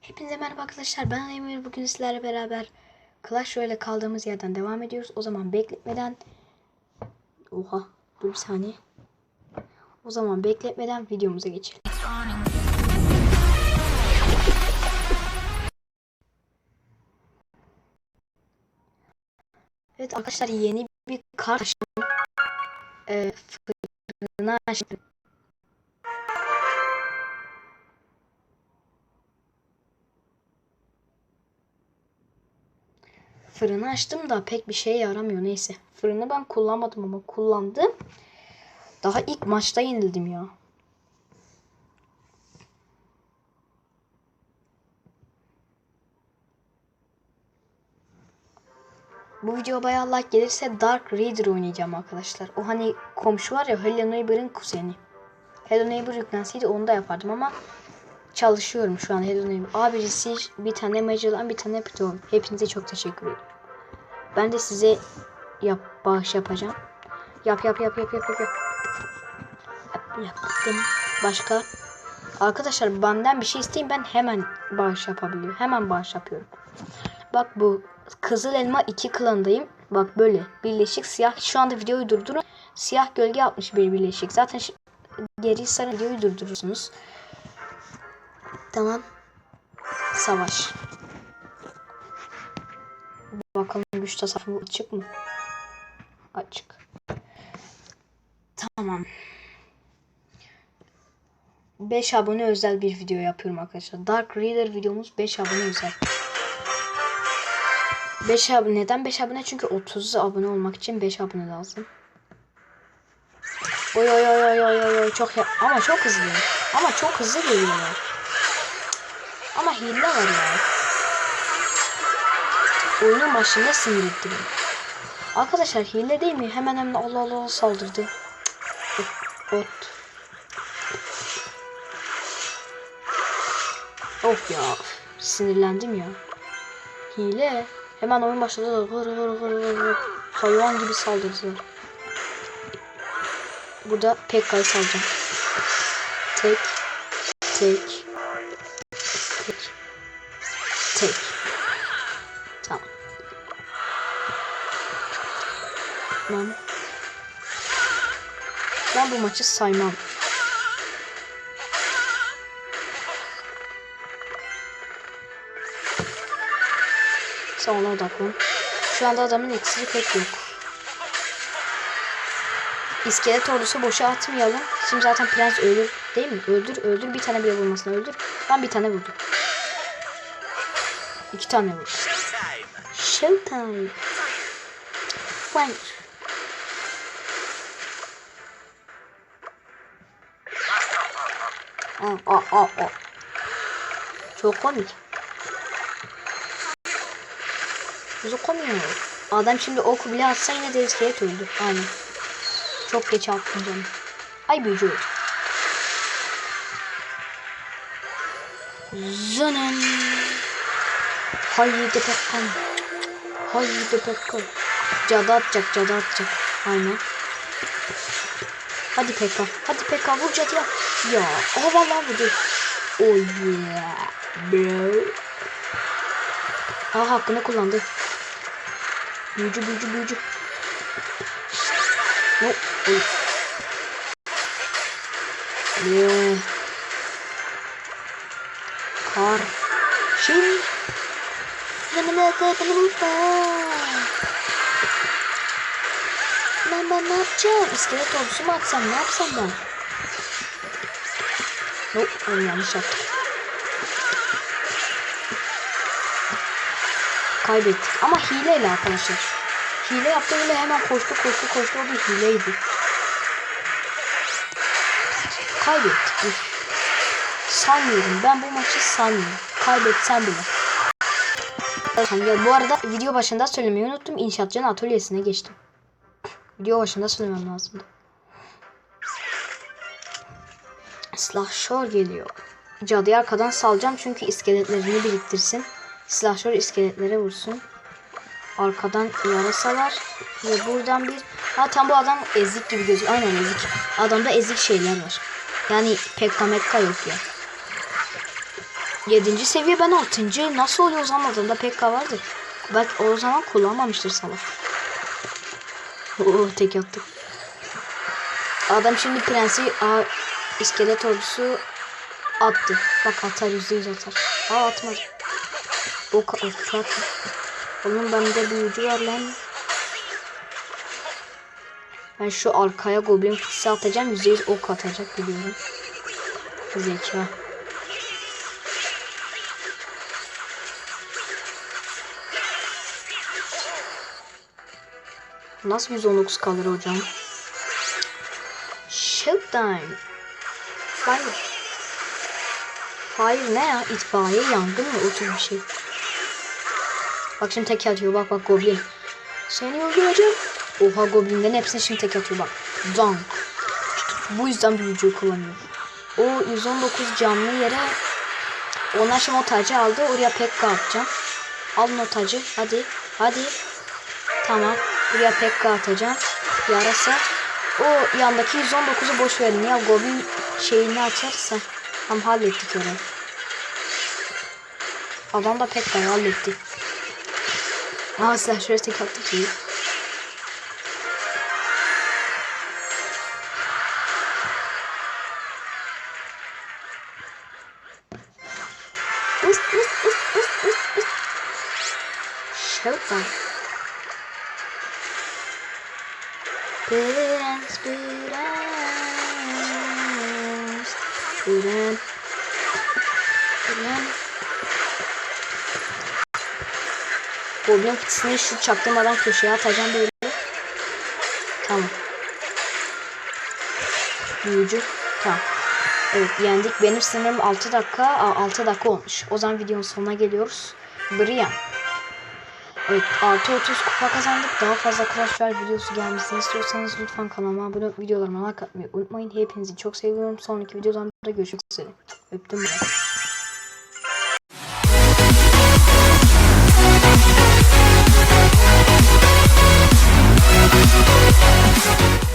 Hepinize merhaba arkadaşlar. Ben Emir. Bugün sizlerle beraber Clash Royale kaldığımız yerden devam ediyoruz. O zaman bekletmeden Oha, dur bir saniye. O zaman bekletmeden videomuza geçelim. Evet arkadaşlar yeni bir kart. Ee, fırına açtım. Fırını açtım da pek bir şeye yaramıyor neyse. Fırını ben kullanmadım ama kullandım. Daha ilk maçta yenildim ya. Bu video bayağı like gelirse Dark Reader oynayacağım arkadaşlar. O hani komşu var ya Hello Neighbor'ın kuzeni. Hello Neighbor yüklenseydi onu da yapardım ama çalışıyorum şu an Hello Neighbor. Abi birisi bir tane Magellan bir tane Piton. Hepinize çok teşekkür ederim. Ben de size yap bağış yapacağım. Yap yap yap yap yap yap. yap. Yap, yaptım. Başka? Arkadaşlar benden bir şey isteyin ben hemen bağış yapabiliyorum. Hemen bağış yapıyorum. Bak bu Kızıl Elma 2 klanındayım. Bak böyle birleşik siyah. Şu anda videoyu durdurun. Siyah gölge yapmış bir birleşik. Zaten geri sarı videoyu durdurursunuz. Tamam. Savaş. Bakalım güç tasarrufu açık mı? Açık. Tamam. 5 abone özel bir video yapıyorum arkadaşlar. Dark Reader videomuz 5 abone özel. 5 abone neden 5 abone? Çünkü 30 abone olmak için 5 abone lazım. Oy oy oy oy oy oy çok ya- ama çok hızlı. Ama çok hızlı geliyorlar. Ama hile var ya. Oyunun başında sinir etti beni. Arkadaşlar hile değil mi? Hemen hemen Allah Allah saldırdı. Cık, Bot. Of ya. Sinirlendim ya. Hile. Hemen oyun başladı. Hır hır hır hır hır. Hayvan gibi saldırdılar. Burada Pekka'yı salacağım. Tek. Tek. Tek. Tamam. Ben, ben bu maçı saymam. Sen ona odaklan. Şu anda adamın eksiği pek yok. İskelet ordusu boşa atmayalım. Şimdi zaten prens ölür değil mi? Öldür öldür bir tane bile vurmasına öldür. Ben bir tane vurdum. İki tane vurdum. Showtime. Fine. Aa, aa, aa, aa. Çok komik. Çok komik. Adam şimdi oku bile atsa yine de iskelet öldü. Aynen. Çok geç attım canım. Ay büyücü öldü. Zanım. Haydi Pekkan. Haydi Pekkan. Cadı atacak, cadı atacak. Aynen. Hadi Pekka. Hadi Pekka vur cadıya. Ya. Aha vallahi vurdu. Oh yeah. Bro. Aha hakkını kullandı. Büyücü büyücü büyücü. Hop. Oy. Yeah. Yanıma kadar Ben ben ne yapacağım? İskelet ordusu mu atsam ne yapsam ben? Yok onu yanlış yaptım. Kaybettik ama hileyle arkadaşlar. Hile yaptı öyle hemen koştu koştu koştu o bir hileydi. Kaybettik. Sanmıyorum ben bu maçı sanmıyorum. Kaybetsem bile. Ya bu arada video başında söylemeyi unuttum. İnşaatçının atölyesine geçtim. Video başında söylemem lazımdı. Silahşor geliyor. Cadıyı arkadan salacağım çünkü iskeletlerini biriktirsin. Silahşor iskeletlere vursun. Arkadan yarasalar ve buradan bir... Ha tam bu adam ezik gibi gözüküyor. Aynen ezik. Adamda ezik şeyler var. Yani pekka mekka yok ya. 7. seviye ben 6. Nasıl oluyor o zaman adamda PK vardı. Bak o zaman kullanmamıştır salak. Oo tek attık. Adam şimdi prensi a, iskelet ordusu attı. Bak atar yüzde yüz atar. Aa atmadı. O okçu attı. Oğlum bende büyücü var lan. Ben şu arkaya goblin fıtısı atacağım. Yüzde yüz ok atacak biliyorum. Zeka. Nasıl 119 kalır hocam? Showtime. Fire. Fire ne ya? İtfaiye yangın mı? O tür bir şey. Bak şimdi tek atıyor. Bak bak goblin. Seni öldüreceğim. Oha goblinlerin hepsini şimdi tek atıyor bak. Dunk. Bu yüzden büyücüyü kullanıyor. O 119 canlı yere onlar şimdi o tacı aldı. Oraya pekka atacağım. Alın o tacı. Hadi. Hadi. Tamam. Buraya pekka atacağım. Yarasa. O yandaki 119'u boş verin ya. Goblin şeyini açarsa. Tam hallettik orayı. Adam da pekka'yı halletti. Aa silah şöyle tek attık iyi. Ust, ust, Prens, prens, prens, prens. Goblin fıtısını şu çaktırmadan köşeye atacağım böyle. Tamam. Büyücü. Tamam. Evet yendik. Benim sınırım 6 dakika. Aa, 6 dakika olmuş. O zaman videonun sonuna geliyoruz. Brian artı 30 kupa kazandık. Daha fazla Clash Royale videosu gelmesini istiyorsanız lütfen kanalıma abone olup videolarıma like atmayı unutmayın. Hepinizi çok seviyorum. Sonraki videolarımda görüşmek üzere. Öptüm. Ben.